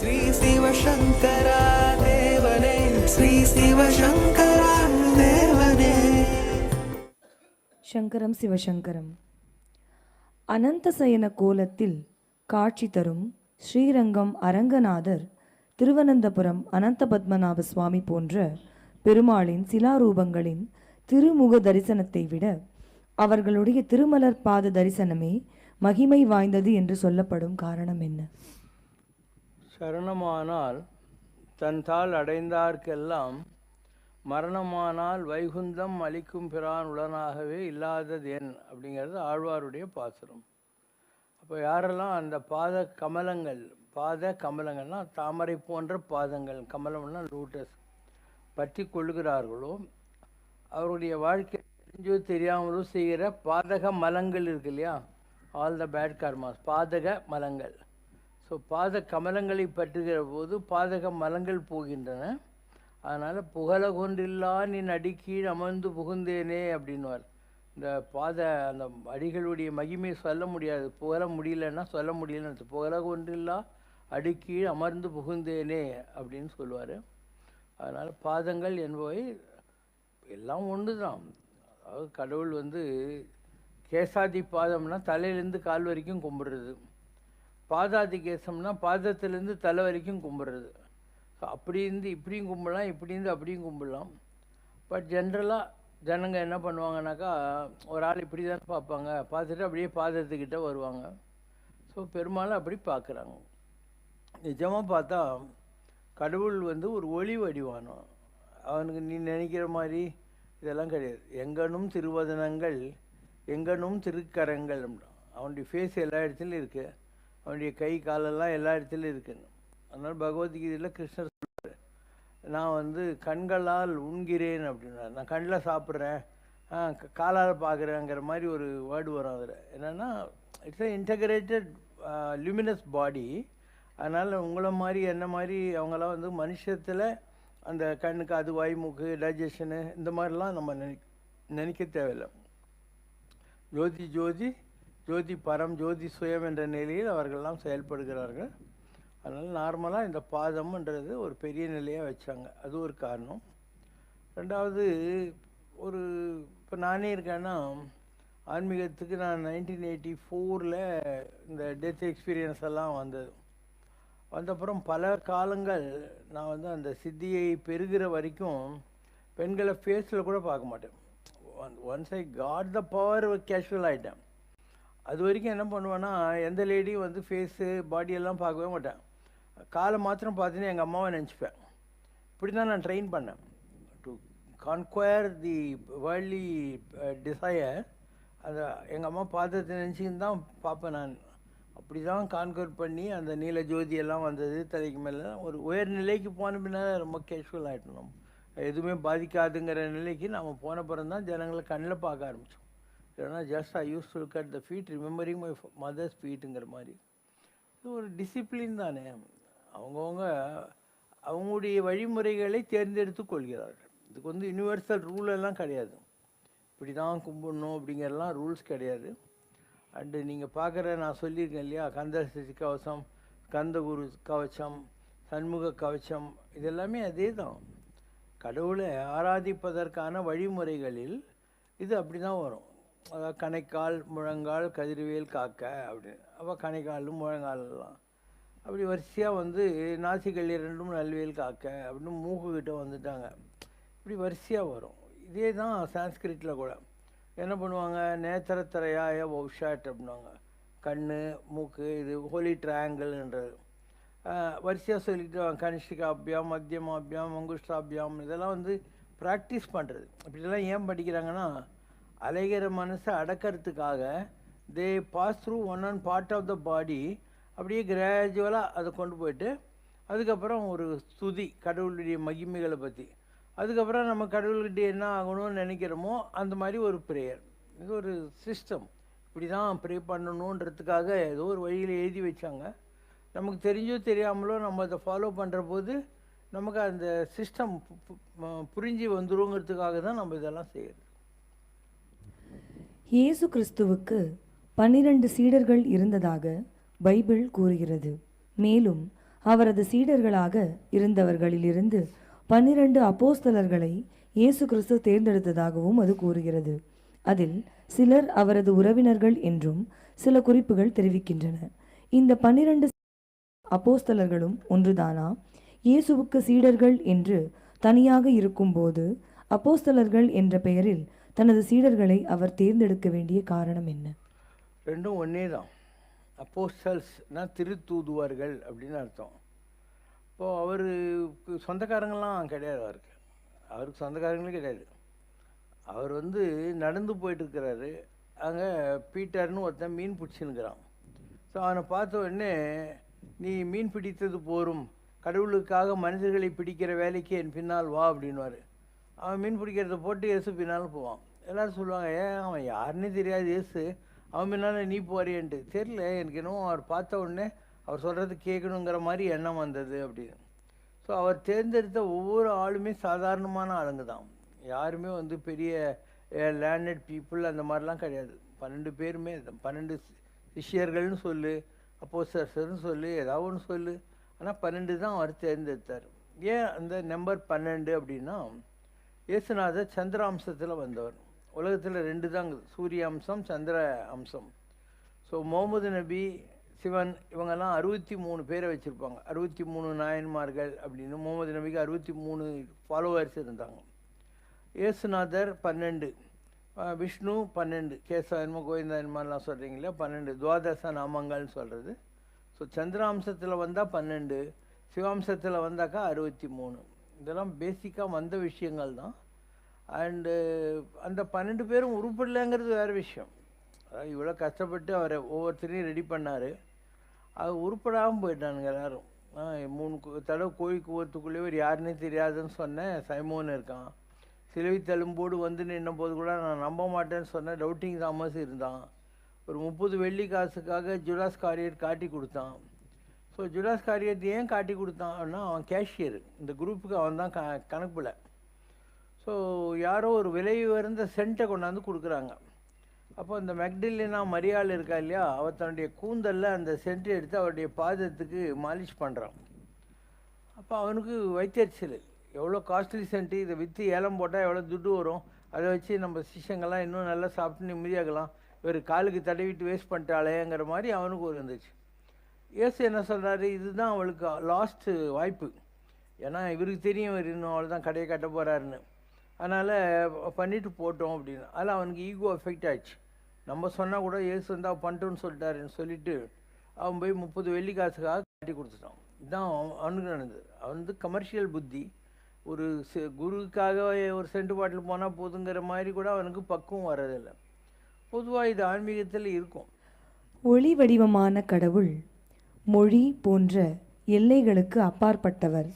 ஸ்ரீ சிவசங்கரா தேவனே ஸ்ரீ சிவசங்கரா தேவனே. சங்கரம் சிவசங்கரம். அனந்தசயன கோலத்தில் காட்சி தரும் ஸ்ரீரங்கம் அரங்கநாதர் திருவனந்தபுரம் அனந்த பத்மநாப சுவாமி போன்ற பெருமாளின் சிலாரூபங்களின் திருமுக தரிசனத்தை விட அவர்களுடைய திருமலர் பாத தரிசனமே மகிமை வாய்ந்தது என்று சொல்லப்படும் காரணம் என்ன? சரணமானால் தன் தாள் அடைந்தார்க்கெல்லாம் மரணமானால் வைகுந்தம் அளிக்கும் பிரான் உடனாகவே இல்லாதது என் அப்படிங்கிறது ஆழ்வாருடைய பாசுரம். அப்போ யாரெல்லாம் அந்த பாத கமலங்கள் பாத கமலங்கள்னா தாமரை போன்ற பாதங்கள் கமலம்னா லூட்டஸ் பற்றி கொள்கிறார்களோ அவருடைய வாழ்க்கை தெரிஞ்சோ தெரியாமலோ செய்கிற பாதக மலங்கள் இருக்கு இல்லையா? ஆல் த பேட் கார்மாஸ் பாதக மலங்கள். ஸோ பாத கமலங்களை பற்றுகிற போது பாதக மலங்கள் போகின்றன. அதனால் புகழ கொன்றில்லா நீ அடிக்கீழ் அமர்ந்து புகுந்தேனே அப்படின்னுவார். இந்த பாத அந்த அடிகளுடைய மகிமையை சொல்ல முடியாது. புகழ முடியலன்னா சொல்ல முடியலன்னு அர்த்தம். புகழ கொன்றில்லா அடிக்கீழ் அமர்ந்து புகுந்தேனே அப்படின்னு சொல்லுவார். அதனால் பாதங்கள் என்பவை எல்லாம் ஒன்று தான் அதாவது கடவுள் வந்து கேசாதி பாதம்னா தலையிலேருந்து கால் வரைக்கும் கும்பிடுறது. பாதாதி கேசம்னா பாதத்திலேருந்து தலை வரைக்கும் கும்பிட்றது. ஸோ அப்படி இருந்து இப்படியும் கும்பிடலாம் இப்படி இருந்து அப்படியும் கும்பிடலாம். பட் ஜென்ரலாக ஜனங்க என்ன பண்ணுவாங்கனாக்கா ஒரு ஆள் இப்படி தான் பார்ப்பாங்க. பார்த்துட்டு அப்படியே பாதத்துக்கிட்ட வருவாங்க. ஸோ பெரும்பாலும் அப்படி பார்க்குறாங்க. நிஜமாக பார்த்தா கடவுள் வந்து ஒரு ஒளி வடிவானோம் அவனுக்கு நீ நினைக்கிற மாதிரி இதெல்லாம் கிடையாது. எங்கனும் திருவதனங்கள் எங்கனும் திருக்கரங்கள் அவனுடைய ஃபேஸ் எல்லா இடத்துலையும் இருக்குது அவனுடைய கை காலெல்லாம் எல்லா இடத்துலையும் இருக்கணும் அதனால் பகவத்கீதையில் கிருஷ்ணர் சொல்கிறார் நான் வந்து கண்களால் உண்கிறேன் அப்படின்னா நான் கண்ணில் சாப்பிட்றேன். காலால் பார்க்குறேங்கிற மாதிரி ஒரு வேர்டு வரும் அதில். என்னென்னா it's a integrated luminous body அதனால் உங்களை மாதிரி என்ன மாதிரி அவங்களாம் வந்து மனுஷத்தில் அந்த கண்ணுக்கு அது வாய் மூக்கு டைஜஷனு இந்த மாதிரிலாம் நம்ம நினை நினைக்க தேவையில்லை. ஜோதி ஜோதி ஜோதி பரம் ஜோதி சுயம் என்ற நிலையில் அவர்கள்லாம் செயல்படுகிறார்கள். அதனால் நார்மலாக இந்த பாதம்ன்றது ஒரு பெரிய நிலையாக வச்சாங்க. அது ஒரு காரணம். ரெண்டாவது ஒரு இப்போ நானே இருக்கேன்னா ஆன்மீகத்துக்கு நான் நைன்டீன் எயிட்டி ஃபோரில் இந்த டெத் எக்ஸ்பீரியன்ஸ் எல்லாம் வந்தது. வந்தப்புறம் பல காலங்கள் நான் வந்து அந்த சித்தியை பெறுகிற வரைக்கும் பெண்களை ஃபேஸில் கூட பார்க்க மாட்டேன். Once I got the power casual ஆகிட்டேன் அது வரைக்கும் என்ன பண்ணுவேன்னா எந்த லேடியும் வந்து ஃபேஸு பாடியெல்லாம் பார்க்கவே மாட்டேன். காலை மாத்திரம் பார்த்துன்னு எங்கள் அம்மாவை நினச்சிப்பேன். இப்படி தான் நான் ட்ரெயின் பண்ணேன். To conquer the worldly desire அதை எங்கள் அம்மா பார்த்ததை நினச்சின்னு தான் பார்ப்பேன் நான். அப்படி தான் கான்கொயர் பண்ணி அந்த நீல ஜோதியெல்லாம் வந்தது தலைக்கு மேலே. ஒரு உயர் நிலைக்கு போன பின்னால் ரொம்ப கேஷுவல் ஆகிட்டோம் நம்ம. எதுவுமே பாதிக்காதுங்கிற நிலைக்கு நம்ம போன பிறந்தான் ஜனங்களை கண்ணில் பார்க்க ஆரம்பித்தோம் இல்லைன்னா just I use to look at the feet remembering my mother's ஃபீட்டுங்கிற மாதிரி. இது ஒரு டிசிப்ளின் தானே. அவங்கவுங்க அவங்களுடைய வழிமுறைகளை தேர்ந்தெடுத்து கொள்கிறார்கள். இதுக்கு வந்து யூனிவர்சல் ரூல் எல்லாம் கிடையாது. இப்படி தான் கும்பிடணும் அப்படிங்கிறலாம் ரூல்ஸ் கிடையாது. அண்டு நீங்கள் பார்க்குற நான் சொல்லியிருக்கேன் இல்லையா கந்த சஷ்டி கவசம் கந்தகுரு கவச்சம் சண்முக கவச்சம் இதெல்லாமே அதே தான் கடவுளை ஆராதிப்பதற்கான வழிமுறைகளில் இது அப்படி தான் வரும். கணைக்கால் முழங்கால் கதிர்வேல் காக்க அப்படின்னு அப்போ கணைக்காலும் முழங்காலெல்லாம். அப்படி வரிசையாக வந்து நாசிகள் இரண்டும் நல்வேல் காக்க அப்படின்னு மூக்குக்கிட்ட வந்துட்டாங்க. இப்படி வரிசையாக வரும். இதே தான் சான்ஸ்கிரிட்டில் கூட. என்ன பண்ணுவாங்க? நேத்திரத்திரையாய ஒவ்ஷாட் அப்படின்வாங்க கண் மூக்கு இது ஹோலி ட்ரையாங்கிள்ன்றது. வரிசையாக சொல்லிட்டு வாங்க கனிஷ்டிகாபியாம் மத்தியமாபியாம் மங்குஷ்டாபியாம் இதெல்லாம் வந்து ப்ராக்டிஸ் பண்ணுறது இப்படிலாம் ஏன் படிக்கிறாங்கன்னா அலைகிற மனசை அடக்கிறதுக்காக they pass through one and part of the body அப்படியே கிராஜுவலாக அதை கொண்டு போயிட்டு அதுக்கப்புறம் ஒரு ஸ்துதி கடவுளுடைய மகிமைகளை பற்றி அதுக்கப்புறம் நம்ம கடவுள்கிட்ட என்ன ஆகணும்னு நினைக்கிறோமோ அந்த மாதிரி ஒரு ப்ரேயர் இது ஒரு சிஸ்டம் இப்படி தான் ப்ரே பண்ணணுன்றதுக்காக ஏதோ ஒரு வழியில் எழுதி வச்சாங்க. நமக்கு தெரிஞ்சோ தெரியாமலோ நம்ம அதை ஃபாலோ பண்ணுற போது நமக்கு அந்த சிஸ்டம் புரிஞ்சு வந்துருங்கிறதுக்காக தான் நம்ம இதெல்லாம் செய்யறது. இயேசு கிறிஸ்துவுக்கு பன்னிரண்டு சீடர்கள் இருந்ததாக பைபிள் கூறுகிறது. மேலும் அவரது சீடர்களாக இருந்தவர்களிலிருந்து பன்னிரண்டு அப்போஸ்தலர்களை இயேசு கிறிஸ்து தேர்ந்தெடுத்ததாகவும் அது கூறுகிறது. அதில் சிலர் அவரது உறவினர்கள் என்றும் சில குறிப்புகள் தெரிவிக்கின்றன. இந்த பன்னிரண்டு அப்போஸ்தலர்களும் ஒன்றுதானா? இயேசுவுக்கு சீடர்கள் என்று தனியாக இருக்கும்போது அப்போஸ்தலர்கள் என்ற பெயரில் தனது சீடர்களை அவர் தேர்ந்தெடுக்க வேண்டிய காரணம் என்ன? ரெண்டும் ஒன்றே தான். அப்போஸ்டல்ஸ்னா திருத்தூதுவார்கள் அப்படின்னு அர்த்தம். இப்போது அவருக்கு சொந்தக்காரங்களாம் கிடையாது அவருக்கு. அவருக்கு சொந்தக்காரங்களே கிடையாது. அவர் வந்து நடந்து போயிட்டுருக்கிறாரு. அங்கே பீட்டர்னு ஒருத்தன் மீன் பிடிச்சின்னுக்கிறான். ஸோ அவனை பார்த்த உடனே நீ மீன் பிடித்தது போரும். கடவுளுக்காக மனிதர்களை பிடிக்கிற வேலைக்கு என் பின்னால் வா அப்படின்வார் அவன் மீன் பிடிக்கிறத போட்டு இயேசு பின்னாலும் போவான். எல்லோரும் சொல்லுவாங்க ஏன் அவன் யாருன்னே தெரியாது இயேசு. அவன் பின்னால் நீ போறியன்ட்டு. தெரியல எனக்கு என்னமோ அவர் பார்த்த உடனே அவர் சொல்கிறது கேட்கணுங்கிற மாதிரி எண்ணம் வந்தது அப்படின்னு. ஸோ அவர் தேர்ந்தெடுத்த ஒவ்வொரு ஆளுமே சாதாரணமான ஆளுங்க தான். யாருமே வந்து பெரிய லேண்டட் பீப்புள் அந்த மாதிரிலாம் கிடையாது. பன்னெண்டு பேருமே பன்னெண்டு சிஷியர்கள்னு சொல்லு அப்போஸ்டர்ஸ்னு சொல்லு ஏதாவது ஒன்று சொல்லு. ஆனால் பன்னெண்டு தான் அவர் தேர்ந்தெடுத்தார். ஏன் அந்த நம்பர் பன்னெண்டு அப்படின்னா இயேசுநாதர் சந்திர அம்சத்தில் வந்தவர். உலகத்தில் ரெண்டு தான் சூரிய அம்சம் சந்திர அம்சம். ஸோ முகமது நபி சிவன் இவங்கெல்லாம் அறுபத்தி மூணு பேரை வச்சுருப்பாங்க. அறுபத்தி மூணு நாயன்மார்கள் அப்படின்னு. முகமது நபிக்கு அறுபத்தி மூணு ஃபாலோவர்ஸ் இருந்தாங்க. இயேசுநாதர் பன்னெண்டு. விஷ்ணு பன்னெண்டு. கேசவன்ம கோவிந்தன்மாலாம் சொல்கிறீங்களா பன்னெண்டு. துவாதச நாமங்கள்னு சொல்கிறது ஸோ சந்திராம்சத்தில் வந்தால் பன்னெண்டு. சிவாம்சத்தில் வந்தாக்கா அறுபத்தி மூணு இதெல்லாம் பேசிக்காக வந்த விஷயங்கள் தான். அண்டு அந்த பன்னெண்டு பேரும் உருப்படலைங்கிறது வேறு விஷயம். அதாவது இவ்வளோ கஷ்டப்பட்டு அவரை ஒவ்வொருத்தரையும் ரெடி பண்ணார். அது உருப்படாமல் போயிட்டானுங்க எல்லாரும். மூணு தடவை கோழி கூவத்துக்குள்ளேயே ஒரு யாருன்னே தெரியாதுன்னு சொன்னேன். சைமோன் இருக்கான். சிலுவை தழும்போடு வந்து நின்ன போது கூட நான் நம்ப மாட்டேன்னு சொன்னேன். டவுட்டிங் தாமஸ் இருந்தான். ஒரு முப்பது வெள்ளி காசுக்காக ஜுலாஸ் காரியர் காட்டி கொடுத்தான். ஸோ ஜுடாஸ் காரியத்தை ஏன் காட்டி கொடுத்தான் அப்படின்னா அவன் கேஷியர் இந்த குரூப்புக்கு அவன் தான் க கணக்குல ஸோ யாரோ ஒரு விலை உயர்ந்த சென்ட்டை கொண்டாந்து கொடுக்குறாங்க. அப்போ இந்த மெக்டில்லினா மரியாள் இருக்கா இல்லையா? அவள் தன்னுடைய கூந்தலில் அந்த சென்ட்டை எடுத்து அவருடைய பாதத்துக்கு மாலிஷ் பண்ணுறான் அப்போ அவனுக்கு வைத்தறிச்சல். எவ்வளோ காஸ்ட்லி சென்ட்டு இதை விற்று ஏலம் போட்டால் எவ்வளோ துட்டு வரும்? அதை வச்சு நம்ம சிஷங்கள்லாம் இன்னும் நல்லா சாப்பிட்டு நிம்மதியாகலாம் இவர் காலுக்கு தடவிட்டு வேஸ்ட் பண்ணிட்டாளேங்கிற மாதிரி அவனுக்கு ஒரு இருந்துச்சு. இயேசு என்ன சொல்கிறாரு இதுதான் அவளுக்கு லாஸ்ட்டு வாய்ப்பு. ஏன்னா இவருக்கு தெரியும் இவர் இன்னும் அவள் தான் கடையை கட்ட போகிறாருன்னு அதனால் பண்ணிட்டு போட்டோம் அப்படின்னு. அதில் அவனுக்கு ஈகோ எஃபெக்ட் ஆச்சு நம்ம சொன்னால் கூட இயேசு வந்து அவன் பண்ணிட்டோன்னு சொல்லிட்டாருன்னு சொல்லிட்டு அவன் போய் முப்பது வெள்ளி காசுக்காக காட்டி கொடுத்துட்டான். இதுதான் அவன் அவனுக்கு நடந்தது. அவன் வந்து கமர்ஷியல் புத்தி. ஒரு செ- குருவுக்காக ஒரு சென்ட் பாட்டில் போனால் போதுங்கிற மாதிரி கூட அவனுக்கு பக்குவம் வர்றதில்லை. பொதுவாக இது ஆன்மீகத்தில் இருக்கும். ஒளி வடிவமான கடவுள் மொழி போன்ற எல்லைகளுக்கு அப்பாற்பட்டவர்.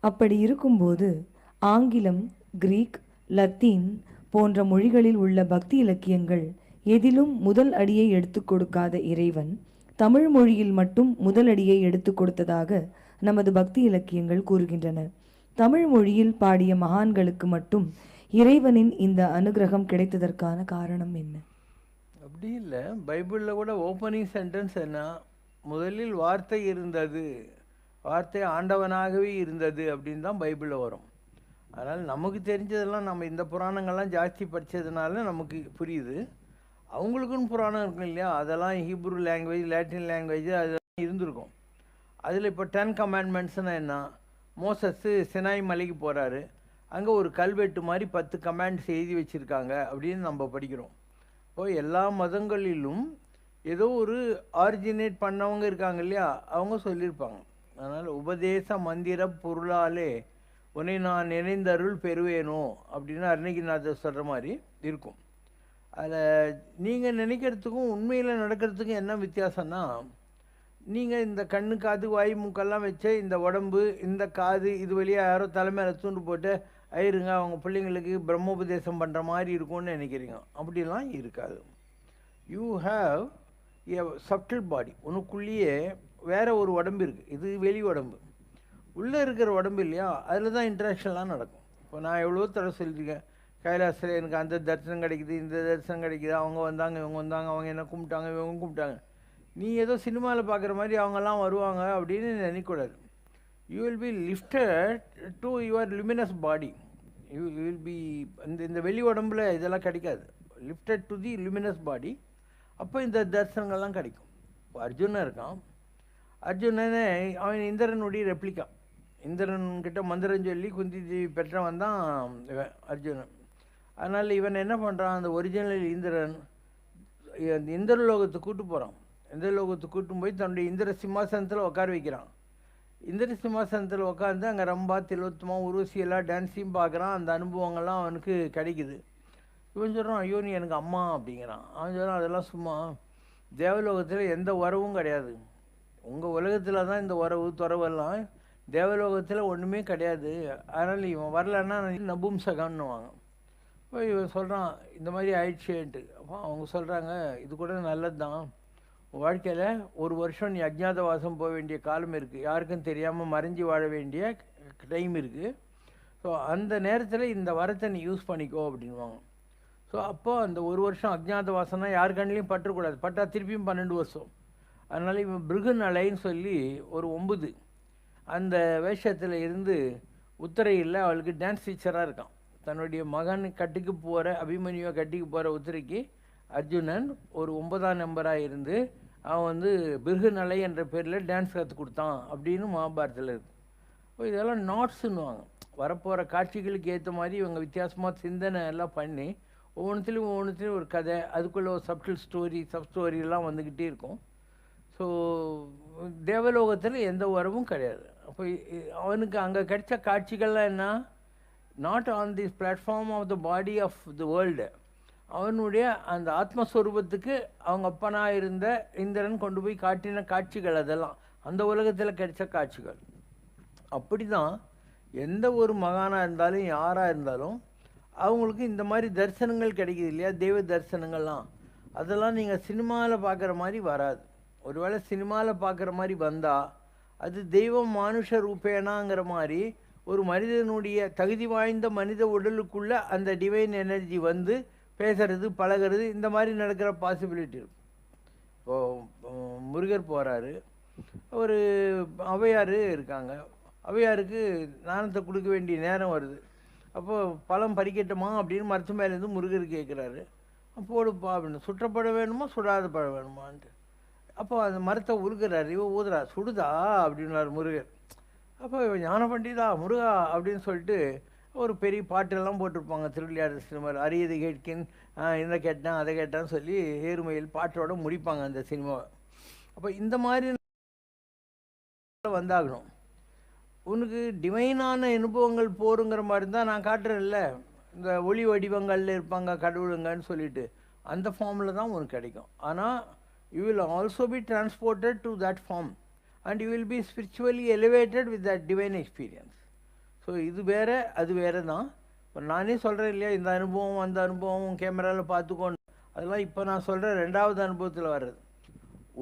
அப்படி இருக்கும்போது ஆங்கிலம் கிரீக் லத்தீன் போன்ற மொழிகளில் உள்ள பக்தி இலக்கியங்கள் எதிலும் முதல் அடியை எடுத்து கொடுக்காத இறைவன் தமிழ் மொழியில் மட்டும் முதல் அடியை எடுத்துக் கொடுத்ததாக நமது பக்தி இலக்கியங்கள் கூறுகின்றன. தமிழ் மொழியில் பாடிய மகான்களுக்கு மட்டும் இறைவனின் இந்த அனுகிரகம் கிடைத்ததற்கான காரணம் என்ன? அப்படி இல்லை. பைபிளில் கூட ஓப்பனிங் சென்டென்ஸ் என்ன? முதலில் வார்த்தை இருந்தது. வார்த்தை ஆண்டவனாகவே இருந்தது அப்படின்னு தான் பைபிளில் வரும். அதனால் நமக்கு தெரிஞ்சதெல்லாம் நம்ம இந்த புராணங்கள்லாம் ஜாஸ்தி படித்ததுனால நமக்கு புரியுது. அவங்களுக்குன்னு புராணம் இருக்கும் இல்லையா? அதெல்லாம் ஹீப்ரு லாங்குவேஜ் லாட்டின் லாங்குவேஜ் அதெல்லாம் இருந்திருக்கும். அதில் இப்போ டென் கமாண்ட்மெண்ட்ஸ்னால் என்ன? மோசஸ்ஸு சினாய் மலைக்கு போகிறாரு அங்கே ஒரு கல்வெட்டு மாதிரி பத்து கமாண்ட்ஸ் எழுதி வச்சுருக்காங்க அப்படின்னு நம்ம படிக்கிறோம். இப்போ எல்லா மதங்களிலும் ஏதோ ஒரு ஆரிஜினேட் பண்ணவங்க இருக்காங்க இல்லையா? அவங்க சொல்லியிருப்பாங்க. அதனால் உபதேச மந்திர பொருளாலே உன்னை நான் நினைந்தருள் பெறுவேனோ அப்படின்னு அருணகிரிநாதர் சொல்கிற மாதிரி இருக்கும். அதில் நீங்கள் நினைக்கிறதுக்கும் உண்மையில் நடக்கிறதுக்கும் என்ன வித்தியாசம்னா நீங்கள் இந்த கண்ணு காது வாய் மூக்கெல்லாம் வச்சு இந்த உடம்பு இந்த காது இது வழியாக யாரோ தலைமையில் தூண்டு போட்டு ஐருங்க அவங்க பிள்ளைங்களுக்கு பிரம்மோபதேசம் பண்ணுற மாதிரி இருக்கும்னு நினைக்கிறீங்க. அப்படிலாம் இருக்காது. யூ ஹாவ் சப்டில் பாடி உனக்குள்ளேயே வேறு ஒரு உடம்பு இருக்குது இது வெளி உடம்பு. உள்ளே இருக்கிற உடம்பு இல்லையா? அதில் தான் இன்ட்ராக்ஷன்லாம் நடக்கும். இப்போ நான் எவ்வளோ தடவை சொல்லியிருக்கேன். கைலாசத்தில் எனக்கு அந்த தரிசனம் கிடைக்குது இந்த தரிசனம் கிடைக்குது. அவங்க வந்தாங்க இவங்க வந்தாங்க அவங்க என்ன கும்பிட்டாங்க இவங்க கும்பிட்டாங்க. நீ ஏதோ சினிமாவில் பார்க்குற மாதிரி அவங்கெல்லாம் வருவாங்க அப்படின்னு நினைக்கக்கூடாது you will be lifted to your luminous body you will be இந்த இந்த வெளி உடம்புல இதெல்லாம் கிடைக்காது. Lifted to the luminous body அப்போ இந்த தரிசனங்கள்லாம் கிடைக்கும். இப்போ அர்ஜுனன் இருக்கான். அர்ஜுனனே அவன் இந்திரனுடைய ரெப்ளிகா இந்திரன்கிட்ட மந்திரம் சொல்லி குந்தி தேவி பெற்றவன் தான் இவன் அர்ஜுனன். அதனால் இவன் என்ன பண்ணுறான் அந்த ஒரிஜினல் இந்திரன் இந்திரலோகத்தை இந்திரலோகத்துக்கு கூட்டு போகிறான் இந்திரலோகத்துக்கு கூட்டும் போய் தன்னுடைய இந்திர சிம்மாசனத்தில் உட்கார வைக்கிறான். இந்திர சிம்மாசனத்தில் உட்காந்து அங்கே ரம்பா திலோத்தமா உருவசியெல்லாம் டான்ஸையும் பார்க்குறான். அந்த அனுபவங்கள்லாம் அவனுக்கு கிடைக்குது. இவன் சொல்கிறான் ஐயோ நீ எனக்கு அம்மா அப்படிங்கிறான். அவன் சொல்கிறான் அதெல்லாம் சும்மா தேவலோகத்தில் எந்த உறவும் கிடையாது. உங்கள் உலகத்தில் தான் இந்த உறவு துறவெல்லாம் தேவலோகத்தில் ஒன்றுமே கிடையாது. அதனால் இவன் வரலன்னா நபும்சகன்னுவாங்க இப்போ இவன் சொல்கிறான் இந்த மாதிரி ஆயிடுச்சேன்ட்டு. அப்போ அவங்க சொல்கிறாங்க இது கூட நல்லது தான். வாழ்க்கையில் ஒரு வருஷம் நீ அஜ்ஞாதவாசம் போக வேண்டிய காலம் இருக்குது யாருக்கும் தெரியாமல் மறைஞ்சு வாழ வேண்டிய டைம் இருக்குது ஸோ அந்த நேரத்தில் இந்த வரத்தை நீ யூஸ் பண்ணிக்கோ அப்படின்வாங்க ஸோ அப்போ அந்த ஒரு வருஷம் அஜ்ஞாதவாசம்னா யார் கண்ணிலையும் பற்றக்கூடாது. பட்டா திருப்பியும் பன்னெண்டு வருஷம். அதனால் இவன் பிருகுநலைன்னு சொல்லி ஒரு ஒம்பது. அந்த வேஷத்தில் இருந்து உத்தரையில் அவளுக்கு டான்ஸ் டீச்சராக இருக்கான். தன்னுடைய மகன் கட்டிக்கு போகிற அபிமன்யுவை கட்டிக்கு போகிற உத்தரைக்கு அர்ஜுனன் ஒரு ஒன்பதாம் நம்பராக இருந்து அவன் வந்து பிருகுநலை என்ற பேரில் டான்ஸ் கற்றுக் கொடுத்தான் அப்படின்னு மகாபாரதத்தில் இருக்கு. இப்போ இதெல்லாம் நாட்ஸுன்னுவாங்க வரப்போகிற காட்சிகளுக்கு ஏற்ற மாதிரி இவங்க வித்தியாசமாக சிந்தனை எல்லாம் பண்ணி ஒவ்வொன்றுத்துலேயும் ஒவ்வொன்றுத்துலேயும் ஒரு கதை அதுக்குள்ளே ஒரு சப்டில் ஸ்டோரி சப் ஸ்டோரிலாம் வந்துக்கிட்டே இருக்கும். ஸோ தேவலோகத்தில் எந்த உறவும் கிடையாது. அப்போ அவனுக்கு அங்கே கிடைச்ச காட்சிகள்லாம் என்ன? Not on the platform of the body of the world அவனுடைய அந்த ஆத்மஸ்வரூபத்துக்கு அவங்க அப்பனாக இருந்த இந்திரன் கொண்டு போய் காட்டின காட்சிகள் அதெல்லாம். அந்த உலகத்தில் கிடைச்ச காட்சிகள். அப்படி தான் எந்த ஒரு மகானாக இருந்தாலும் யாராக இருந்தாலும் அவங்களுக்கு இந்த மாதிரி தரிசனங்கள் கிடைக்குது இல்லையா? தெய்வ தரிசனங்கள்லாம். அதெல்லாம் நீங்கள் சினிமாவில் பார்க்குற மாதிரி வராது. ஒருவேளை சினிமாவில் பார்க்குற மாதிரி வந்தால் அது தெய்வம் மானுஷ ரூபேனாங்கிற மாதிரி ஒரு மனிதனுடைய தகுதி வாய்ந்த மனித உடலுக்குள்ள அந்த டிவைன் எனர்ஜி வந்து பேசுறது பழகுறது இந்த மாதிரி நடக்கிற பாசிபிலிட்டி இருக்கும் இப்போ முருகர் போகிறாரு ஒரு ஔவையார் இருக்காங்க. அவையாருக்கு நாணத்தை கொடுக்க வேண்டிய நேரம் வருது. அப்போ பழம் பறிக்கட்டுமா அப்படின்னு மரத்து மேலேருந்து முருகர் கேட்குறாரு. போடுப்பா அப்படின்னு சுற்றப்பட வேணுமா சுடாத பழம் வேணுமான்ட்டு. அப்போ அந்த மரத்தை உருகிறாரு. இவ ஊதுறா சுடுதா அப்படின்னார் முருகர். அப்போ இவன் ஞான பண்டிதா முருகா அப்படின்னு சொல்லிட்டு ஒரு பெரிய பாட்டெல்லாம் போட்டிருப்பாங்க. திருவிளையாடு சினிமாவில் அரியது கேட்கின் என்ன இதை கேட்டேன் அதை கேட்டான்னு சொல்லி ஏறுமையில் பாட்டோட முடிப்பாங்க அந்த சினிமாவை. அப்போ இந்த மாதிரி வந்தாகணும். உனக்கு டிவைனான அனுபவங்கள் போருங்கிற மாதிரி தான் நான் காட்டுறேன்ல. இந்த ஒளி வடிவங்களில் இருப்பாங்க கடவுளுங்கன்னு சொல்லிட்டு. அந்த ஃபார்மில் தான் உனக்கு கிடைக்கும். ஆனால் you will also be transported to that form and you will be spiritually elevated with that divine experience so இது வேற அது வேற தான் இப்போ நானே சொல்கிறேன் இல்லையா இந்த அனுபவம் அந்த அனுபவம் கேமராவில் பார்த்துக்கோன்னு. அதெல்லாம் இப்போ நான் சொல்கிற ரெண்டாவது அனுபவத்தில் வர்றது.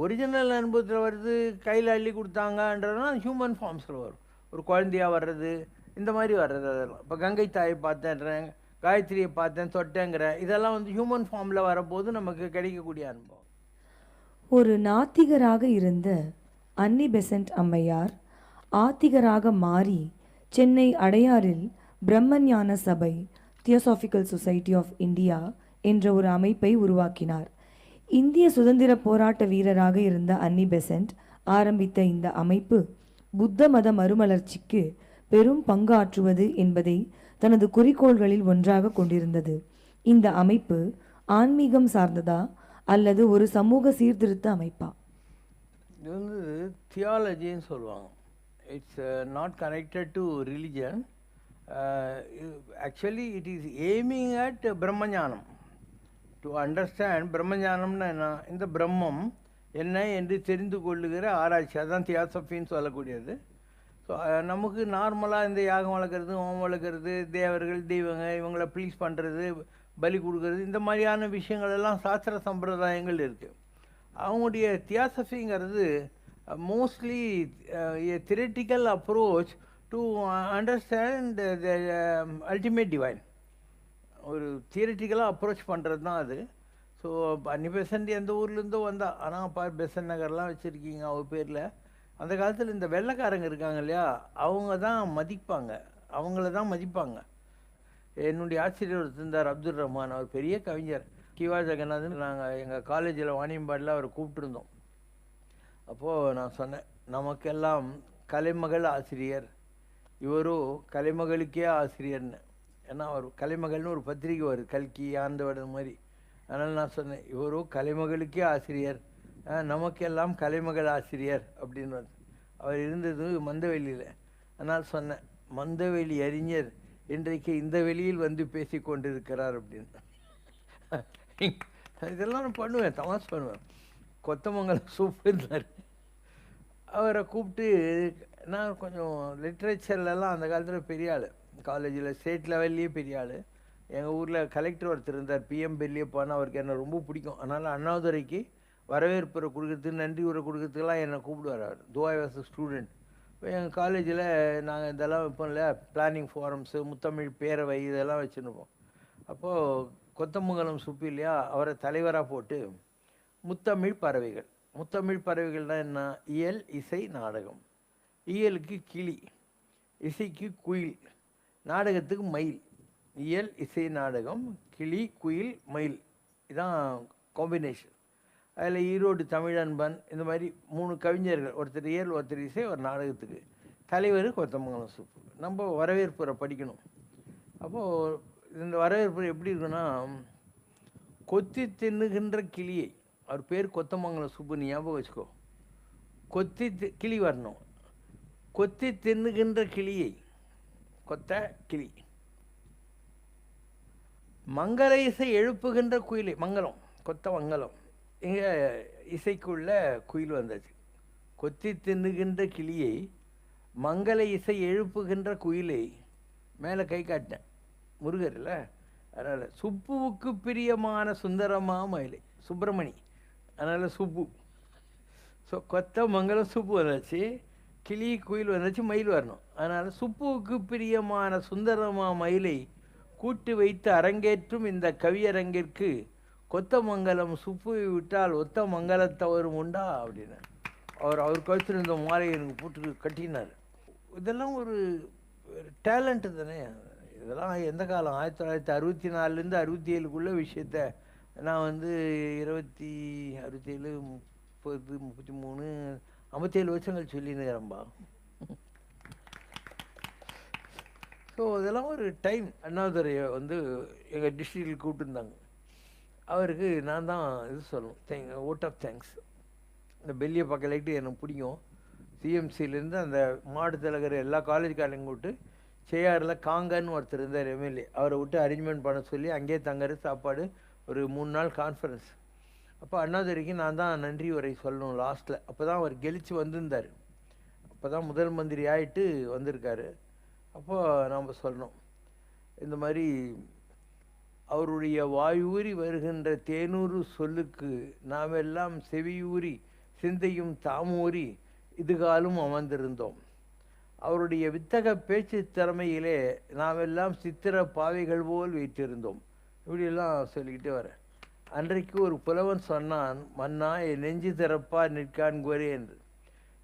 ஒரிஜினல் அனுபவத்தில் வருது கையில் அள்ளி கொடுத்தாங்கன்றதுனா ஹியூமன் ஃபார்ம்ஸில் வரும். ஒரு குழந்தையா வர்றது இந்த மாதிரி வர்றது அதெல்லாம். இப்போ கங்கை தாயை பார்த்தேன்றேன் காயத்ரியை பார்த்தேன் தொட்டேங்கிற இதெல்லாம் வந்து ஹியூமன் ஃபார்மில் வரப்போது நமக்கு கிடைக்கக்கூடிய அனுபவம். ஒரு நாத்திகராக இருந்த அன்னி பெசன்ட் அம்மையார் ஆத்திகராக மாறி சென்னை அடையாறில் பிரம்மஞான சபை தியோசாஃபிக்கல் சொசைட்டி ஆஃப் இந்தியா என்ற ஒரு அமைப்பை உருவாக்கினார். இந்திய சுதந்திர போராட்ட வீரராக இருந்த அன்னி பெசன்ட் ஆரம்பித்த இந்த அமைப்பு புத்த மத மறுமலர்ச்சிக்கு பெரும் பங்காற்றுவது என்பதை தனது குறிக்கோள்களில் ஒன்றாக கொண்டிருந்தது. இந்த அமைப்பு ஆன்மீகம் சார்ந்ததா அல்லது ஒரு சமூக சீர்திருத்த அமைப்பா? இது வந்து தியாலஜின்னு சொல்லுவாங்க. It's not connected to religion actually it is aiming at பிரம்மஞானம் to understand பிரம்மஞானம்னா என்ன இந்த பிரம்மம் என்ன என்று தெரிந்து கொள்ளுகிற ஆராய்ச்சி. அதான் தியாசபின்னு சொல்லக்கூடியது. ஸோ நமக்கு நார்மலாக இந்த யாகம் வளர்க்குறது ஓம் வளர்க்குறது தேவர்கள் தெய்வங்க இவங்கள ப்ளீஸ் பண்ணுறது பலி கொடுக்கறது இந்த மாதிரியான விஷயங்கள் எல்லாம் சாஸ்திர சம்பிரதாயங்கள் இருக்குது அவங்களுடைய தியாசபிங்கிறது mostly a theoretical approach to understand the ultimate divine ஒரு தியரிட்டிக்கலாக அப்ரோச் பண்ணுறது தான் அது. ஸோ அன்னி பெசன்ட் எந்த ஊர்லேருந்தோ வந்தா. ஆனால் அப்பா பெசன் நகர்லாம் வச்சுருக்கீங்க அவ பேரில். அந்த காலத்தில் இந்த வெள்ளைக்காரங்க இருக்காங்க இல்லையா அவங்க தான் மதிப்பாங்க. அவங்கள தான் மதிப்பாங்க. என்னுடைய ஆசிரியர் ஒருத்தர் இருந்தார் அப்துல் ரஹ்மான். அவர் பெரிய கவிஞர். கிவா ஜெகநாதன் நாங்கள் எங்கள் காலேஜில் வாணியம்பாடில் அவரை கூப்பிட்டுருந்தோம். அப்போது நான் சொன்னேன் நமக்கெல்லாம் கலைமகள் ஆசிரியர். இவரும் கலைமகளுக்கே ஆசிரியர்னு. ஏன்னா அவர் கலைமகள்னு ஒரு பத்திரிக்கை வருது கல்கி ஆண்டவடன் மாதிரி. அதனால் நான் சொன்னேன் இவரும் கலைமகளுக்கே ஆசிரியர். நமக்கெல்லாம் கலைமகள் ஆசிரியர் அப்படின்னு அவர் இருந்தது மந்தவெளியில். அதனால் சொன்னேன் மந்தவெளி அறிஞர் இன்றைக்கு இந்த வெளியில் வந்து பேசி கொண்டிருக்கிறார் அப்படின்னு. இதெல்லாம் நான் பண்ணுவேன் தமாஸ் பண்ணுவேன். கொத்தமங்கலம் சூப் இருந்தார் அவரை கூப்பிட்டு நான் கொஞ்சம் லிட்ரேச்சர்லலாம் அந்த காலத்தில் பெரிய ஆள். காலேஜில் ஸ்டேட் லெவல்லையே பெரிய ஆள். எங்கள் ஊரில் கலெக்டர் ஒருத்தர் இருந்தார் பிஎம் பெல்லியப்பான்னு அவருக்கு என்ன ரொம்ப பிடிக்கும். அதனால் அண்ணாதுரைக்கு வரவேற்புரை கொடுக்கறதுக்கு நன்றி உரை கொடுக்கறதுக்கெல்லாம் என்னை கூப்பிடுவார் அவர். துவாய் வாஸ் ஸ்டூடெண்ட் இப்போ எங்கள் காலேஜில் நாங்கள் இதெல்லாம் வைப்போம்ல பிளானிங் ஃபோரம்ஸு முத்தமிழ் பேரவை இதெல்லாம் வச்சுருப்போம். அப்போது கொத்தமங்கலம் சுப்பு இல்லையா? அவரை தலைவராக போட்டு முத்தமிழ் பறவைகள். முத்தமிழ் பறவைகள்னா என்ன? இயல் இசை நாடகம். இயலுக்கு கிளி இசைக்கு குயில் நாடகத்துக்கு மயில். இயல் இசை நாடகம் கிளி குயில் மயில். இதான் காம்பினேஷன் அதில் ஈரோடு தமிழன்பன் இந்த மாதிரி மூணு கவிஞர்கள் ஒருத்தர் இயல் ஒருத்தர் இசை ஒரு நாடகத்துக்கு. தலைவர் கொத்தமங்கலம் சுப்பு நம்ம வரவேற்புரை படிக்கணும். அப்போது இந்த வரவேற்புரை எப்படி இருக்குன்னா கொத்தி தின்னுகின்ற கிளியை அவர் பேர் கொத்தமங்கலம் சுப்பு நீ ஞாபகம் வச்சுக்கோ. கொத்தி தி- கிளி வரணும். கொத்தி தின்னுகின்ற கிளியை கொத்த கிளி. மங்கள இசை எழுப்புகின்ற குயிலை மங்களம் கொத்த மங்களம். இங்கே இசைக்குள்ள குயில் வந்தாச்சு. கொத்தி தின்னுகின்ற கிளியை மங்கள இசை எழுப்புகின்ற குயிலை மேலே கை காட்டினேன். முருகர் இல்லை? அதனால் சுப்புவுக்கு பிரியமான சுந்தரமா மயிலை சுப்பிரமணி. அதனால் சுப்பு. ஸோ கொத்த மங்களம் சுப்பு வந்தாச்சு. கிளி குயில் வந்தாச்சு மயில் வரணும். அதனால் சுப்புவுக்கு பிரியமான சுந்தரமா மயிலை கூட்டு வைத்து அரங்கேற்றும் இந்த கவியரங்கிற்கு கொத்தமங்கலம் சுப்புவை விட்டால் ஒத்த மங்கலத்தவரும் உண்டா? அப்படின்னு. அவர் அவர் கழுத்திருந்த மாலையை எனக்கு போட்டு கட்டினார். இதெல்லாம் ஒரு டேலண்ட்டு தானே. இதெல்லாம் எந்த காலம்? ஆயிரத்தி தொள்ளாயிரத்தி அறுபத்தி நாலுலேருந்து அறுபத்தி ஏழுக்குள்ள விஷயத்த நான் வந்து இருபத்தி அறுபத்தி ஏழு முப்பது முப்பத்தி மூணு ஐம்பத்தேழு வருஷங்கள் சொல்லியிருக்கிறேன்பா ஸோ இதெல்லாம் ஒரு டைம் அண்ணாதுரையை வந்து எங்கள் டிஸ்ட்ரிக்டில் கூப்பிட்டுருந்தாங்க. அவருக்கு நான் தான் இது சொல்லணும். தேங்க் ஓட் ஆஃப் தேங்க்ஸ் இந்த பெல்லியை லைட்டு எனக்கு பிடிக்கும். சிஎம்சிலேருந்து அந்த மாடு திலகர் எல்லா காலேஜ் காலையும் கூப்பிட்டு சேஆரில் காங்கன்னு ஒருத்தர் இருந்தார் எம்எல்ஏ. அவரை விட்டு அரேஞ்ச்மெண்ட் பண்ண சொல்லி அங்கேயே தங்குற சாப்பாடு ஒரு மூணு நாள் கான்ஃபரன்ஸ் அப்போ அண்ணாதுரைக்கு நான் தான் நன்றி உரை சொல்லணும் லாஸ்ட்டில் அப்போ தான் அவர் கெளிச்சு வந்திருந்தார். அப்போ தான் முதல் மந்திரி ஆகிட்டு வந்திருக்காரு. அப்போ நாம் சொல்லணும். இந்த மாதிரி அவருடைய வாயூறி வருகின்ற தேனூறு சொல்லுக்கு நாம் எல்லாம் செவியூறி சிந்தையும் தாமூறி இதுகாலும் அமர்ந்திருந்தோம். அவருடைய வித்தக பேச்சு திறமையிலே நாம் எல்லாம் சித்திர பாவைகள் போல் வைத்திருந்தோம். இப்படியெல்லாம் சொல்லிக்கிட்டே வரேன் அன்றைக்கு ஒரு புலவன் சொன்னான் மன்னா என் நெஞ்சு திறப்பா நிற்கான் கோரே என்று.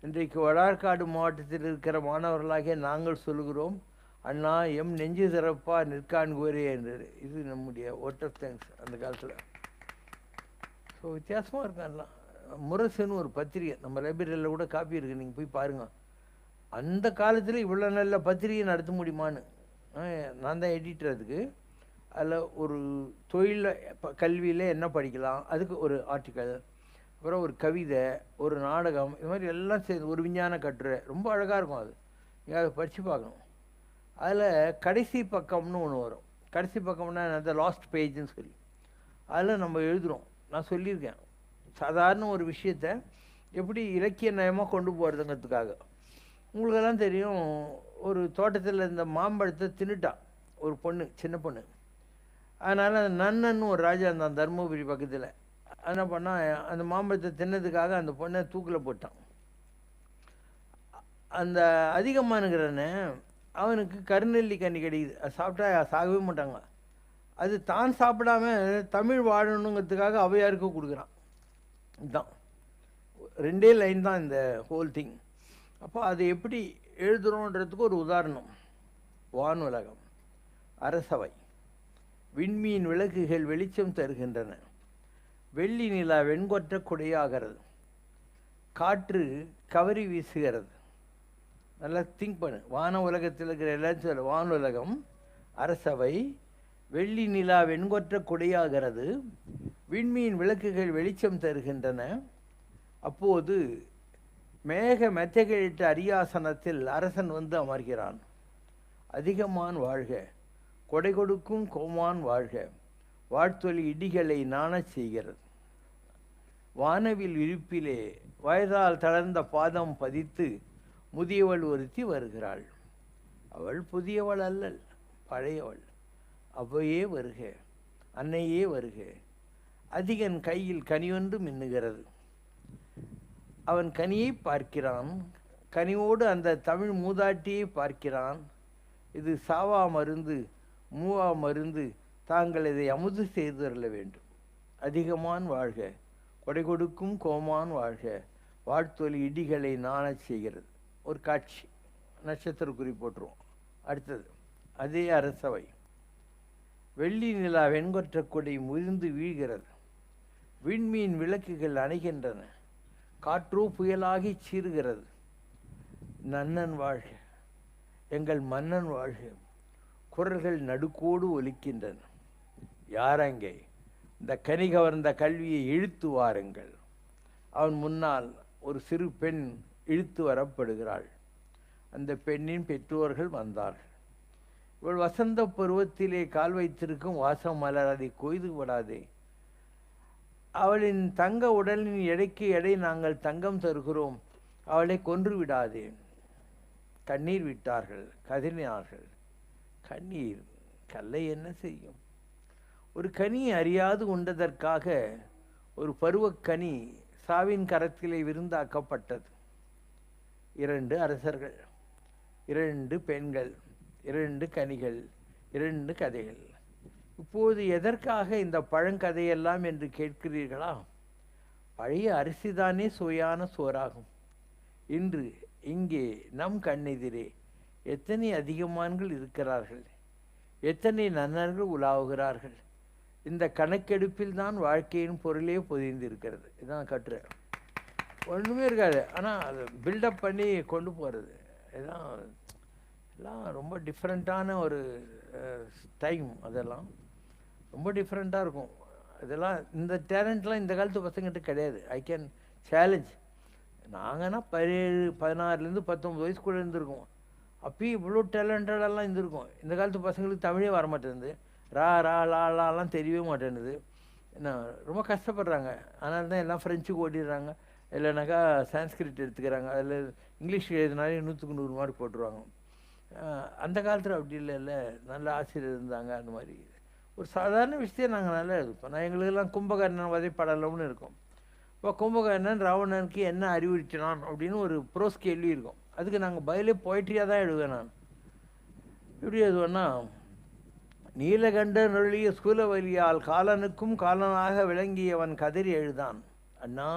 இன்றைக்கு வடார்காடு மாவட்டத்தில் இருக்கிற மாணவர்களாகிய நாங்கள் சொல்கிறோம் அண்ணா எம் நெஞ்சு சிறப்பாக நிற்கான் கோரே என்று இது நம்முடைய ஒட்டர் தேங்க்ஸ் அந்த காலத்தில். ஸோ வித்தியாசமாக இருக்கான்லாம் முரசுன்னு ஒரு பத்திரிகை நம்ம லைப்ரரியில் கூட காப்பி இருக்குது நீங்கள் போய் பாருங்கள் அந்த காலத்தில் இவ்வளோ நல்ல பத்திரிகை நடத்த முடியுமான்னு நான் தான் எடிட்டர் அதுக்கு. அதில் ஒரு தொழிலில் கல்வியில் என்ன படிக்கலாம் அதுக்கு ஒரு ஆர்டிக்கல் அப்புறம் ஒரு கவிதை ஒரு நாடகம் இது மாதிரி எல்லாம் சேர்ந்து ஒரு விஞ்ஞான கட்டுரை. ரொம்ப அழகாக இருக்கும் அது. நீங்கள் அதை படித்து பார்க்கணும். அதில் கடைசி பக்கம்னு ஒன்று வரும். கடைசி பக்கம்னா அந்த லாஸ்ட் பேஜ்னு சொல்லி. அதில் நம்ம எழுதுகிறோம் நான் சொல்லியிருக்கேன். சாதாரண ஒரு விஷயத்தை எப்படி இலக்கிய நயமாக கொண்டு போகிறதுங்கிறதுக்காக உங்களுக்கெல்லாம் தெரியும் ஒரு தோட்டத்தில் இந்த மாம்பழத்தை தின்னுட்டான் ஒரு பொண்ணு சின்ன பொண்ணு. அதனால் அந்த நன்னன்னு ஒரு ராஜா இருந்தான் தருமபுரி பக்கத்தில். என்ன பண்ணால் அந்த மாம்பழத்தை தின்னதுக்காக அந்த பொண்ணை தூக்கில் போட்டான். அந்த அதிகமானுங்கிறன அவனுக்கு கருநெல்லி கண்ணி கிடைக்குது. அது சாப்பிட்டா சாகவே மாட்டாங்க. அது தான் சாப்பிடாம தமிழ் வாழணுங்கிறதுக்காக அவையாருக்கு கொடுக்குறான். இதுதான் ரெண்டே லைன் தான் இந்த ஹோல் திங் அப்போ அது எப்படி எழுதுறோன்றதுக்கு ஒரு உதாரணம். வான் உலகம் அரசவை. விண்மீன் விளக்குகள் வெளிச்சம் தருகின்றன. வெள்ளி நிலா வெண்கொற்ற கொடையாகிறது. காற்று கவரி வீசுகிறது. நல்லா திங்க் பண்ணு. வான உலகத்தில் இருக்கிற எல்லாரும் சொல்ல வான உலகம் அரசவை வெள்ளி நிலா வெண்கொற்ற கொடையாகிறது. விண்மீன் விளக்குகள் வெளிச்சம் தருகின்றன. அப்போது மேக மெத்தைகளிட்ட அரியாசனத்தில் அரசன் வந்து அமர்கிறான். அதிகமான் வாழ்க. கொடை கொடுக்கும் கோமான் வாழ்க. வாழ்த்தொலி இடிகளை நாணச் செய்கிறது. வானவில் இருப்பிலே வயதால் தளர்ந்த பாதம் பதித்து முதியவள் ஒருத்தி வருகிறாள். அவள் புதியவள் அல்லல் பழையவள். அவ்வையே வருக அன்னையே வருக. அதிகன் கையில் கனியொன்று மின்னுகிறது. அவன் கனியை பார்க்கிறான் கனிவோடு அந்த தமிழ் மூதாட்டியை பார்க்கிறான். இது சாவா மருந்து மூவா மருந்து தாங்கள் இதை அமுது செய்து தரல வேண்டும். அதிகமான் வாழ்க கொடை கொடுக்கும் கோமான் வாழ்க வாழ்த்தொலி இடிகளை நாணச் செய்கிறது. ஒரு காட்சி நட்சத்திர குறி போட்டுருவோம். அடுத்தது அதே அரசவை. வெள்ளி நிலா வெண்கொற்ற கொடை முறிந்து வீழ்கிறது. விண்மீன் விளக்குகள் அணைகின்றன. காற்றோ புயலாகி சீறுகிறது. நன்னன் வாழ்க எங்கள் மன்னன் வாழ்க. குரல்கள் நடுக்கோடு ஒலிக்கின்றன. யாரங்கே? இந்த கனி கவர்ந்த கல்வியை இழுத்து வாருங்கள். அவன் முன்னால் ஒரு சிறு பெண் இழுத்து வரப்படுகிறாள். அந்த பெண்ணின் பெற்றோர்கள் வந்தார்கள். இவள் வசந்த பருவத்திலே கால் வைத்திருக்கும் வாசம் மலர் அதை கொய்து விடாதே. அவளின் தங்க உடலின் எடைக்கு எடை நாங்கள் தங்கம் தருகிறோம். அவளை கொன்று விடாதே. கண்ணீர் விட்டார்கள் கதறினார்கள். கண்ணீர் கல்லை என்ன செய்யும்? ஒரு கனி அறியாது உண்டதற்காக ஒரு பருவக்கனி சாவின் கரத்திலே விருந்தாக்கப்பட்டது. இரண்டு அரசர்கள் இரண்டு பெண்கள் இரண்டு கனிகள் இரண்டு கதைகள். இப்போது எதற்காக இந்த பழங்கதையெல்லாம் என்று கேட்கிறீர்களா? பழைய அரிசிதானே சுவையான சோறாகும். இன்று இங்கே நம் கண்ணெதிரே எத்தனை அதிகமான்கள் இருக்கிறார்கள். எத்தனை நன்னர்கள் உலாவுகிறார்கள். இந்த கணக்கெடுப்பில் தான் வாழ்க்கையின் பொருளே பொதிந்திருக்கிறது. இதுதான் கற்று ஒன்றுமே இருக்காது. ஆனால் அதை பில்டப் பண்ணி கொண்டு போகிறது இதான் எல்லாம் ரொம்ப டிஃப்ரெண்ட்டான ஒரு டைம் அதெல்லாம். ரொம்ப டிஃப்ரெண்ட்டாக இருக்கும். இதெல்லாம் இந்த டேலண்ட்லாம் இந்த காலத்து பசங்கிட்ட கிடையாது. ஐ கேன் சேலஞ்ச் நாங்கன்னா பதினேழு பதினாறுலேருந்து பத்தொம்பது வயசுக்குள்ளே இருந்திருக்கோம். அப்பயும் இவ்வளோ டேலண்டடெல்லாம் இருந்திருக்கும். இந்த காலத்து பசங்களுக்கு தமிழே வர மாட்டேங்குது ரா ரா லா லாலாம் தெரியவே மாட்டேன்து என்ன ரொம்ப கஷ்டப்படுறாங்க. அதனால தான் எல்லாம் ஃப்ரெஞ்சுக்கு ஓடிடுறாங்க இல்லைனாக்கா சான்ஸ்கிரிட் எடுத்துக்கிறாங்க. அதில் இங்கிலீஷ் எழுதினாலே நூற்றுக்கு நூறு மார்க் போட்டுருவாங்க. அந்த காலத்தில் அப்படி இல்லைல்ல நல்ல ஆசிரியர் இருந்தாங்க அந்த மாதிரி. ஒரு சாதாரண விஷயத்தையும் நாங்கள் நல்லா இருப்போம் நான் எங்களுக்கெல்லாம் கும்பகர்ணன் வதைப்படலாம்னு இருக்கும். இப்போ கும்பகர்ணன் ராவணனுக்கு என்ன அறிவுறுத்தினான் அப்படின்னு ஒரு ப்ரோஸ் கேள்வி இருக்கும். அதுக்கு நாங்கள் பயிலே போய்ட்ரியாக தான் எழுதுவேன் நான். எப்படி எழுதுவேன்னா நீலகண்டன் அருளிய சூலவலியால் காலனுக்கும் காலனாக விளங்கியவன் கதறி எழுதான். அண்ணா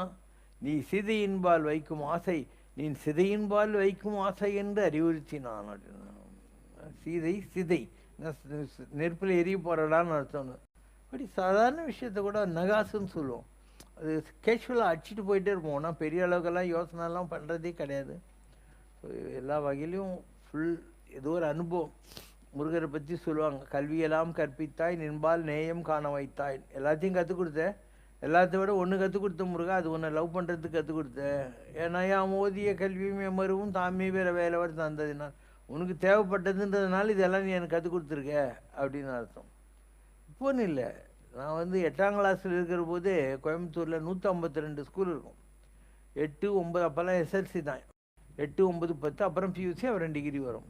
நீ சிதையின்பால் வைக்கும் ஆசை நீ சிதையின்பால் வைக்கும் ஆசை என்று அறிவுறுத்தினான். சீதை சிதை. நெருப்பில் எரிய போறடான்னு அர்த்தம் அப்படி சாதாரண விஷயத்த கூட நகாசுன்னு சொல்லுவோம். அது கேஷுவலாக அடிச்சுட்டு போயிட்டே இருப்போம். ஆனால் பெரிய அளவுக்கெல்லாம் யோசனைலாம் பண்ணுறதே கிடையாது. எல்லா வகையிலையும் ஃபுல் ஏதோ ஒரு அனுபவம். முருகரை பற்றி சொல்லுவாங்க. கல்வியெல்லாம் கற்பித்தாய் நின்பால் நேயம் காண வைத்தாய். எல்லாத்தையும் கற்றுக் கொடுத்தேன் எல்லாத்த விட ஒன்று கற்றுக் கொடுத்த முருகா அது ஒன்று லவ் பண்ணுறதுக்கு கற்றுக் கொடுத்தேன் ஏன்னா என் மோதிய கல்வியும் எமருவும் தாமே வேற வேலைவர் தந்ததினால். உனக்கு தேவைப்பட்டதுன்றதுனால இதெல்லாம் நீ எனக்கு கற்றுக் கொடுத்துருக்க அப்படின்னு அர்த்தம். இப்போன்னு இல்லை. நான் வந்து எட்டாம் கிளாஸில் இருக்கிற போது கோயம்புத்தூரில் நூற்றி ஐம்பத்தி ரெண்டு ஸ்கூல் இருக்கும். எட்டு ஒம்பது அப்போல்லாம் எஸ்எல்சி தான். எட்டு ஒம்பது பத்து அப்புறம் பியூசி அப்புறம் டிகிரி வரும்.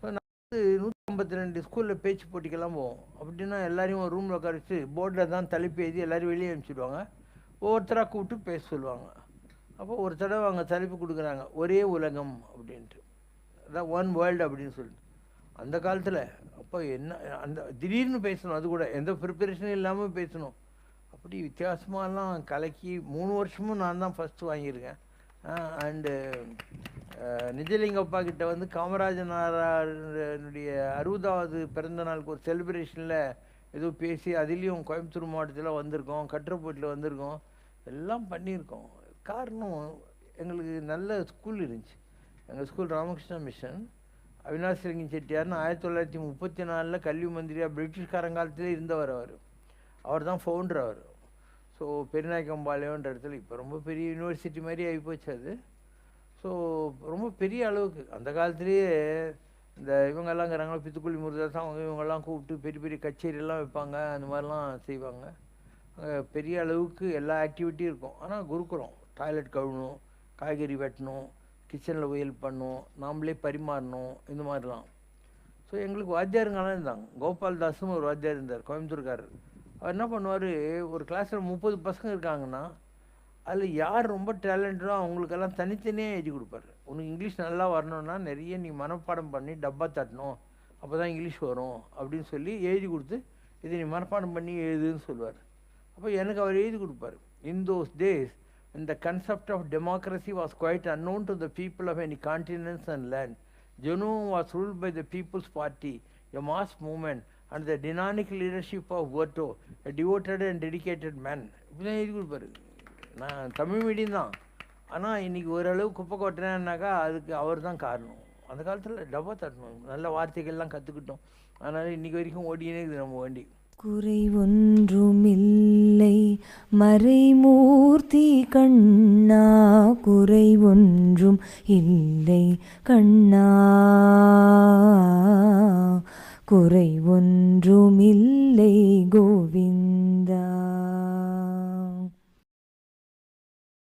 ஸோ நான் வந்து நூற்றி ஐம்பத்தி ரெண்டு ஸ்கூலில் பேச்சு போட்டிக்கெல்லாம் போவோம் அப்படின்னா எல்லாரையும் ஒரு ரூமில் உட்கார வச்சு போர்டில் தான் தலைப்பு எழுதி எல்லோரும் வெளியே அனுப்பிச்சிடுவாங்க. ஒவ்வொருத்தராக கூப்பிட்டு பேச சொல்லுவாங்க. அப்போ ஒரு தடவை அவங்க தலைப்பு கொடுக்குறாங்க ஒரே உலகம் அப்படின்ட்டு. அதான் ஒன் வேர்ல்டு அப்படின்னு சொல்லிட்டு. அந்த காலத்தில் அப்போ என்ன அந்த திடீர்னு பேசணும் அது கூட. எந்த ப்ரிப்பரேஷனும் இல்லாமல் பேசணும். அப்படி வித்தியாசமாலாம் கலக்கி மூணு வருஷமும் நான் தான் ஃபஸ்ட்டு வாங்கியிருக்கேன். அண்டு நிஜலிங்கப்பா கிட்ட வந்து காமராஜனாருடைய அறுபதாவது பிறந்த நாளுக்கு ஒரு செலிப்ரேஷனில் ஏதோ பேசி அதுலேயும் கோயம்புத்தூர் மாவட்டத்தில் வந்திருக்கோம் கட்டுரப்போட்டில் வந்திருக்கோம். எல்லாம் பண்ணியிருக்கோம். காரணம் எங்களுக்கு நல்ல ஸ்கூல் இருந்துச்சு. எங்கள் school Ramakrishna mission Avinashilingam செட்டியார்னு ஆயிரத்தி தொள்ளாயிரத்தி முப்பத்தி நாலில் கல்வி மந்திரியாக பிரிட்டிஷ்காரங்காலத்திலே இருந்தவர் அவர். அவர் தான் ஃபவுண்டர் அவர். ஸோ பெருநாயக்கம்பாளையம்ன்ற இடத்துல இப்போ ரொம்ப பெரிய யூனிவர்சிட்டி மாதிரி ஆகிப்போச்சு அது. ஸோ ரொம்ப பெரிய அளவுக்கு. அந்த காலத்துலேயே இந்த இவங்கெல்லாம் பித்துக்குழி முருதாஸ் அவங்க இவங்கெல்லாம் கூப்பிட்டு பெரிய பெரிய கச்சேரியெல்லாம் வைப்பாங்க அந்த மாதிரிலாம் செய்வாங்க. அங்கே பெரிய அளவுக்கு எல்லா ஆக்டிவிட்டியும் இருக்கும். ஆனால் குருகுலம் டாய்லெட் கழுவணும் காய்கறி வெட்டணும் கிச்சனில் ஹெல்ப் பண்ணணும் நாமளே பரிமாறணும் இந்த மாதிரிலாம். ஸோ எங்களுக்கு வாத்தியாருங்கெல்லாம் இருந்தாங்க. கோபால் தாஸ்னு ஒரு வாத்தியார் இருந்தார் கோயம்புத்தூர்காரர். அவர் என்ன பண்ணுவார் ஒரு கிளாஸில் முப்பது பசங்க இருக்காங்கன்னா அதில் யார் ரொம்ப டேலண்டோ அவங்களுக்கெல்லாம் தனித்தனியாக எழுதி கொடுப்பாரு உனக்கு இங்கிலீஷ் நல்லா வரணும்னா நிறைய நீ மனப்பாடம் பண்ணி டப்பா தட்டணும் அப்போ தான் இங்கிலீஷ் வரும் அப்படின்னு சொல்லி எழுதி கொடுத்து இதை நீ மனப்பாடம் பண்ணி எழுதுன்னு சொல்லுவார் அப்போ எனக்கு அவர் எழுதி கொடுப்பார் இன் தோஸ் டேஸ் இந்த concept of democracy was quite unknown to the people of any continents and land ஜெனூ was ruled by the people's party a mass movement and the dynamic leadership of வர்டோ a devoted and dedicated man இப்படி தான் எழுதி கொடுப்பாரு நான் Tamil medium தான். ஆனால் இன்னைக்கு ஓரளவு குப்பை கொட்டுறேன்னாக்கா அதுக்கு அவர் தான் காரணம். அந்த காலத்தில் டப்பா தட்டணும் நல்ல வார்த்தைகள்லாம் கற்றுக்கிட்டோம் அதனால் இன்னைக்கு வரைக்கும் ஓடினே இருக்குது நம்ம வண்டி. குறை ஒன்றுமில்லை. மறைமூர்த்தி கண்ணா குறை ஒன்றும் இல்லை கண்ணா குறை ஒன்றுமில்லை. கோவிந்தா.